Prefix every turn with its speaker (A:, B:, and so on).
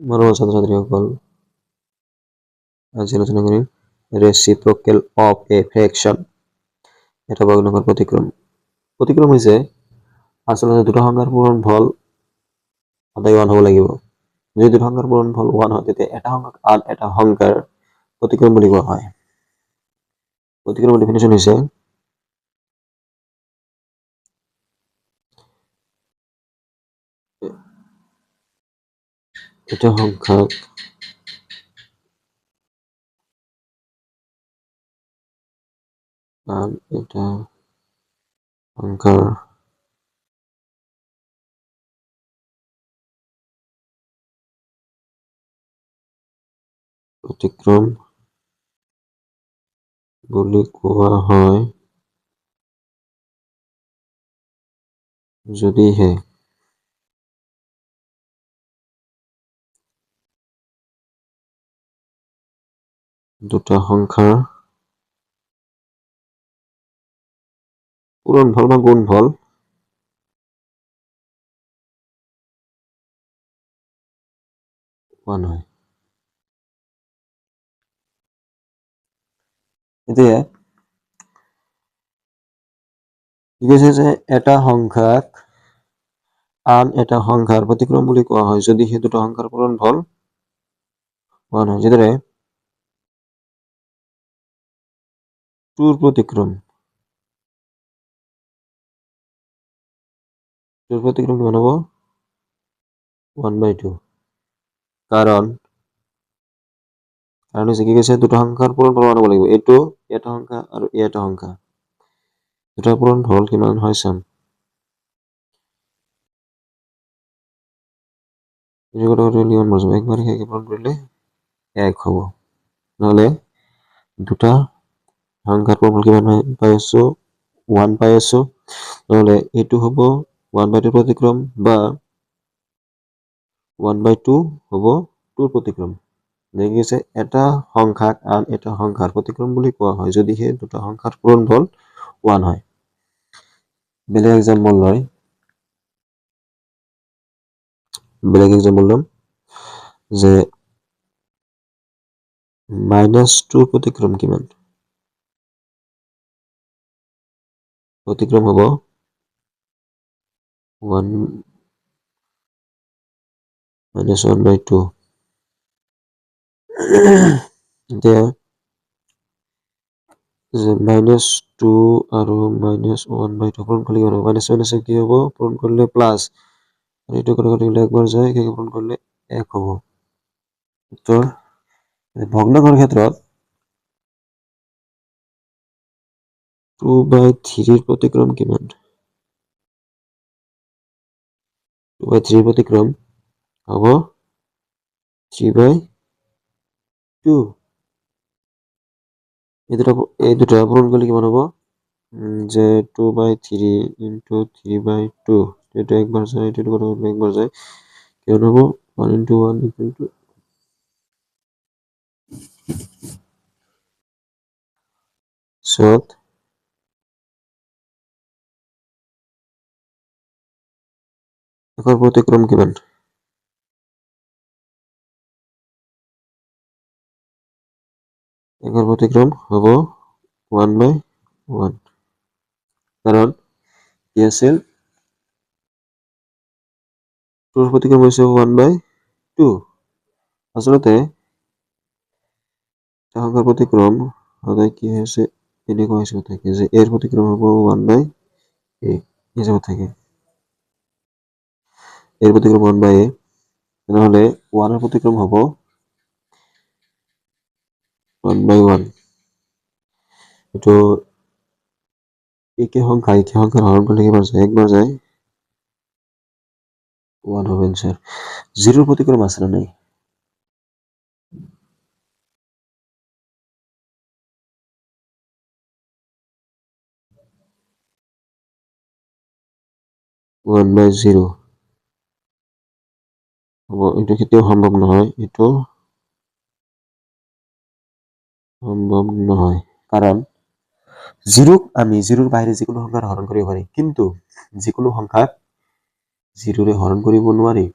A: মৰমৰ ছাত্ৰ-ছাত্ৰীসকল আজি আলোচনা কৰিম ৰেচিপ্ৰকেল অফ এ ফ্ৰেকশ্যন এটা ভগ্নাংশৰ প্ৰতিক্ৰম প্ৰতিক্ৰম হৈছে আচলতে দুটা সংখ্যাৰ পূৰণফল সদায় ওৱান হ'ব লাগিব। যদি দুটা সংখ্যাৰ পূৰণফল ওৱান হয় তেতিয়া এটা সংখ্যাক আন এটা সংখ্যাৰ প্ৰতিক্ৰম বুলি কোৱা হয়। প্ৰতিক্ৰমৰ ডেফিনেশ্যন হৈছে এটা সংখ্যাক আন এটা সংখ্যাৰ প্ৰতিক্ৰম বুলি কোৱা হয়। যদিহে দুটা সংখ্যাৰ পূৰণফল বা গুণফল ওৱান হয় এতিয়া, কি কৈছে যে এটা সংখ্যাক আন এটা সংখ্যাৰ প্ৰতিক্ৰম বুলি কোৱা হয়, যদি সেই দুটা সংখ্যাৰ পূৰণফল ওৱান হয় যেনেদৰে টুৰ প্ৰতিক্ৰম কিমান হ'ব ওৱান বাই টু কাৰণ কাৰণ হৈছে কি কৈছে দুটা পূৰণফল ওৱান হ'ব লাগিব এইটো এটা সংখ্যা এই এটা সংখ্যা। দুটা পূৰণফল কিমান? হয় চাম এইটো কথা কৰিলে কিমান একবাৰ একে কৰিলে এক হ'ব। নহ'লে দুটা সংখ্যাৰ পূৰণফল কিমান পাই আছো ওৱান পাই আছো নহ'লে এইটো হ'ব ওৱান বাই টু প্ৰতিক্ৰম বা ওৱান বাই টু হ'ব টুৰ প্ৰতিক্ৰম। দেখি এটা সংখ্যাক আন এটা সংখ্যাৰ প্ৰতিক্ৰম বুলি কোৱা হয়, যদিহে দুটা সংখ্যাৰ পূৰণফল ওৱান হয়। বেলেগ এক্সাম্পল লয়। বেলেগ এক্সাম্পল ল'ম, যে মাইনাছ টুৰ প্ৰতিক্ৰম কিমান? প্ৰতিক্ৰম হ'ব। One minus one by two এতিয়া যে মাইনাছ টু আৰু মাইনাছ ওৱান বাই টু পূৰণ কৰিলে কিমান হ'ব? মাইনাছ মাইনাছ কি হ'ব? পূৰণ কৰিলে প্লাছ আৰু এইটো কথা কৰিলে একবাৰ যায় সেইকে পূৰণ কৰিলে এক হ'ব। উত্তৰ ভগ্নাংশৰ ক্ষেত্ৰত টু বাই থ্ৰীৰ প্ৰতিক্ৰম কিমান টু বাই থ্ৰীৰ প্ৰতিক্ৰম হ'ব থ্ৰী বাই টু এই দুটা এই দুটা পূৰণ কৰিলে কিমান হ'ব? যে two by three into three by two এইটো একবাৰ যায় এইটো কথা কৰিলে একবাৰ যায়। কিমান হ'ব? One into one equal two পিছত একৰ প্ৰতিক্ৰম কিমান একৰ প্ৰতিক্ৰম হ'ব ওৱান বাই ওৱান কাৰণ কি আছিল টুৰ প্ৰতিক্ৰম হৈছে ওৱান বাই টু আচলতে সংখ্যাৰ প্ৰতিক্ৰম সদায় কি হৈছে এনেকুৱা হিচাপত থাকে যে এর প্ৰতিক্ৰম হ'ব ওৱান বাই এ হিচাপত থাকে এর প্ৰতিক্ৰম ওৱান বাই এ তেনেহ'লে ওৱানৰ প্ৰতিক্ৰম হ'ব ওৱান বাই ওৱান এইটো একে সংখ্যা, একে সংখ্যার হরণ করলে একবার যায় একবার যায় ওয়ান হবে অ্যান্সার জিরোর প্রতিক্রম আছে না নাই? ওৱান বাই জিৰ' হ'ব এইটো কেতিয়াও সম্ভৱ নহয় এইটো সম্ভৱ নহয় কাৰণ জিৰোক আমি জিৰোৰ বাহিৰে যিকোনো সংখ্যাৰ হৰণ কৰিব পাৰি কিন্তু যিকোনো সংখ্যাক জিৰোৰে হৰণ কৰিব নোৱাৰি।